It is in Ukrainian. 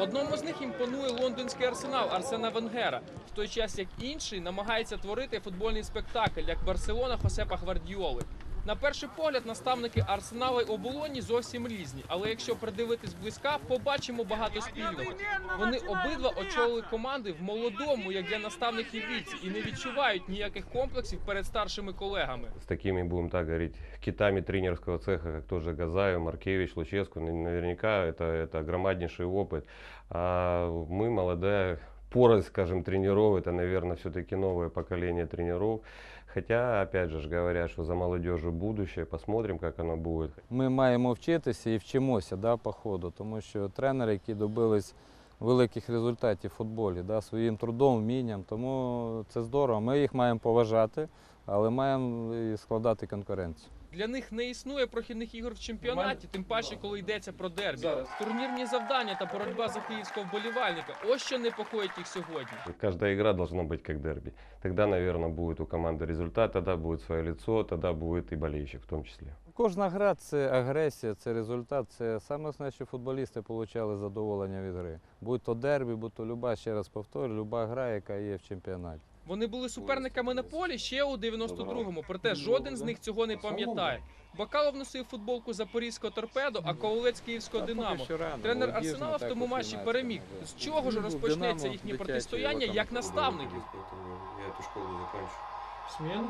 Одному з них імпонує лондонський арсенал Арсена Венгера, в той час як інший намагається творити футбольний спектакль, як Барселона Хосепа Гвардіоли. На перший погляд, наставники Арсенала й оболоні зовсім різні, але якщо придивитись близька, побачимо багато спільного. Вони обидва очолили команди в молодому, як для наставників віці, і не відчувають ніяких комплексів перед старшими колегами. С такими, будем так говорить, китами тренерского цеха, как тоже Газаев, Маркевич, Луческу, н- наверняка это, это громаднейший опыт. А мы, молодая поросль, скажем, тренеров, это, наверное, все-таки новое поколение тренеров. Хотя, опять же, говорят, что за молодежью будущее, посмотрим, как оно будет. Ми маємо вчитися і вчимося да, по ходу, тому що тренери, які добились великих результатів в футболі, да, своїм трудом, вмінням, тому це здорово. Ми їх маємо поважати, але маємо і складати конкуренцію. Для них не існує прохідних ігор в чемпіонаті, тим паче, коли йдеться про дербі. Турнірні завдання та боротьба за київського вболівальника. Ось що непокоїть їх сьогодні. Каждая игра должна быть как дерби. Тогда, наверное, будет у команды результат, тогда будет свое лицо, тогда будет и болельщик в том числе. Кожна гра це агресія, це результат. Це саме основне, що футболісти отримали задоволення від гри. Будь то дербі, будь то люба, ще раз повторю, люба гра, яка є в чемпіонаті. Вони були суперниками на полі ще у 92-му, проте жоден з них цього не пам'ятає. Бакалов носив футболку запорізького торпедо, а Ковалець київського Динамо. Тренер Арсенала в тому матчі переміг. З чого ж розпочнеться їхнє протистояння як наставників? Я ту школу закінчу. Смену?